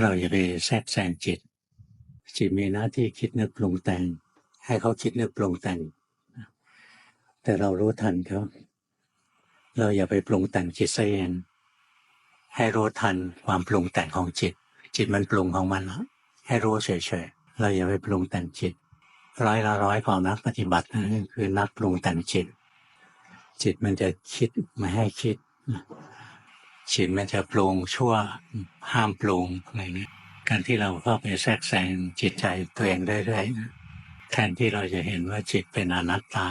เราอย่าไปแทรกแซงจิต จิตมีหน้าที่คิดนึกปรุงแต่ง ให้เขาคิดนึกปรุงแต่ง แต่เรารู้ทันเขาเราอย่าไปปรุงแต่งจิตซะเองให้รู้ทันความปรุงแต่งของจิต จิตมันปรุงของมันล้วให้รู้เฉยๆเราอย่าไปปรุงแต่งจิต ร้อยละร้อยของนักปฏิบัติคือนักปรุงแต่งจิต จิตมันจะคิดไม่ให้คิด จิตมันจะปรุงชั่วห้ามปรุงอะไรเงี้ยการที่เราเข้าไปแทรกแซงจิตใจตัวเองเรื่อยๆแทนที่เราจะเห็นว่าจิตเป็นอนัตตา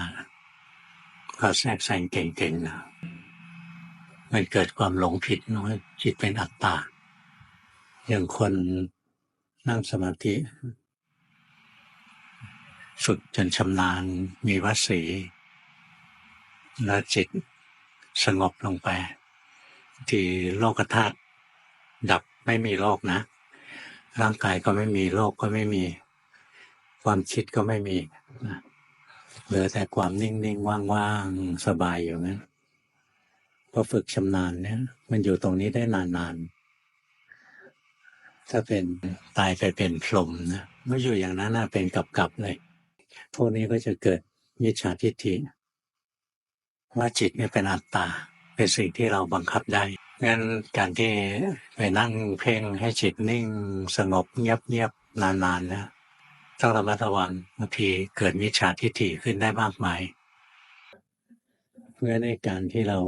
ก็แทรกแซงเก่งๆนะมันเกิดความหลงผิดนะว่าจิตเป็นอัตตา อย่างคนนั่งสมาธิฝึกจนชำนาญมีวสี แล้วจิตสงบลงไป ที่โลกธาตุดับไม่มีโลกนะ ร่างกายก็ไม่มีโลกก็ไม่มี ความคิดก็ไม่มีนะเหลือแต่ความนิ่งๆว่างๆสบายอยู่นั้นพอฝึกชำนาญเนี่ย มันอยู่ตรงนี้ได้นานๆถ้าเป็นตายไปเป็นพรหมนะมื่ออยู่อย่างนั้นนะเป็นกับๆเลยพวกนี้ก็จะเกิดมิจฉาทิฏฐิว่าจิตเนี่ยเป็นอัตตา เป็นสิ่งที่เราบังคับได้งั้นการที่ไปนั่งเพ่งให้จิตนิ่งสงบเงียบๆนานๆนะต้องระมัดระวังบางทีเกิดมิจฉาทิฏฐิขึ้นได้มากมาย เพื่อในการที่เรา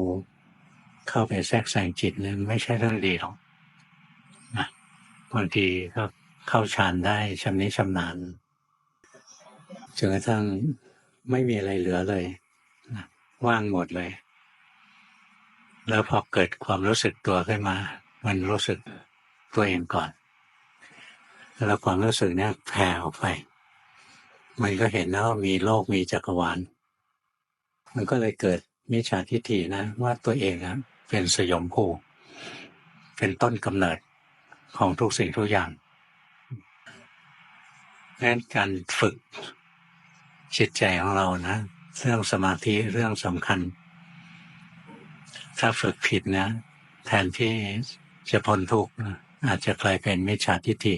เข้าไปแทรกแซงจิตนั้นไม่ใช่เรื่องดีหรอกนะบางทีก็เข้าฌานได้ชำนิชำนาญจนกระทั่งไม่มีอะไรเหลือเลยนะว่างหมดเลย แล้วพอเกิดความรู้สึกตัวขึ้นมา มันรู้สึกตัวเองก่อน แล้วความรู้สึกเนี้ยแผ่ออกไป มันก็เห็นแล้วว่ามีโลกมีจักรวาล มันก็เลยเกิดมิจฉาทิฏฐินะ ว่าตัวเองนะเป็นสยมภูเป็นต้นกำเนิดของทุกสิ่งทุกอย่างดังนั้นการฝึกจิตใจของเรานะ เรื่องสมาธิเรื่องสำคัญ ถ้าฝึกผิดนะ แทนที่จะพ้นทุกข์อาจจะกลายเป็นมิจฉาทิฏฐิ